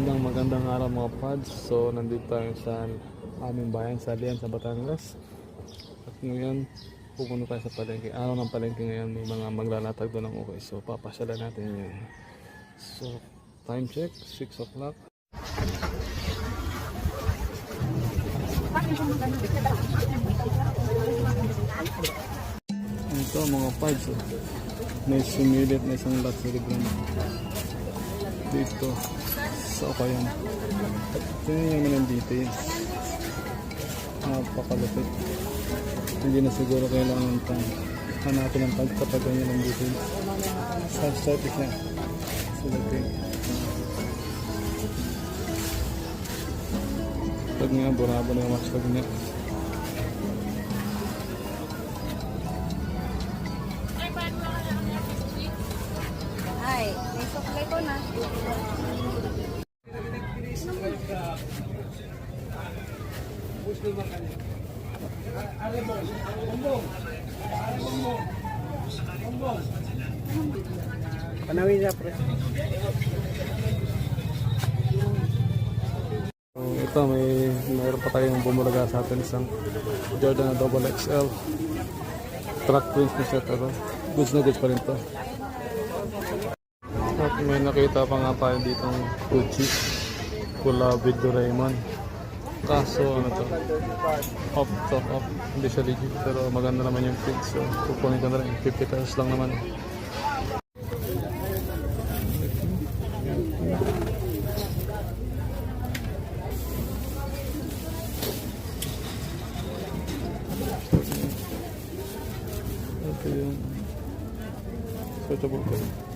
Magandang magandang araw mga pads. So nandito tayo sa aming bayan sa Lian sa Batangas. At ngayon pupunta tayo sa palengke. Araw ng palengke ngayon may mga maglalatag doon ng okay. So papasyalan natin yun. So time check 6 o'clock. Ito mga pads. oh. May sumilip na isang luxury brand dito sa Okayan. Tingnan nyo naman ang details. Napakalupit. Hindi na siguro kailangan pang hanapin ang pagkatagan nyo ng details. Self-service na. Sila din. Pag nga, burabo na yung mas pag nga. Ay, may supply ko na. Panawin na pre. Ito may mayroon pa tayong bumulaga sa atin isang Jordan na double XL track prints na set ito goods na goods pa rin to. At may nakita pa nga tayo ditong Gucci pula with Doraemon kaso ano to? Off to off. Hindi siya legit pero maganda naman yung fit so kukunin ko na rin. 50 pesos lang naman. Ito yung suitable ko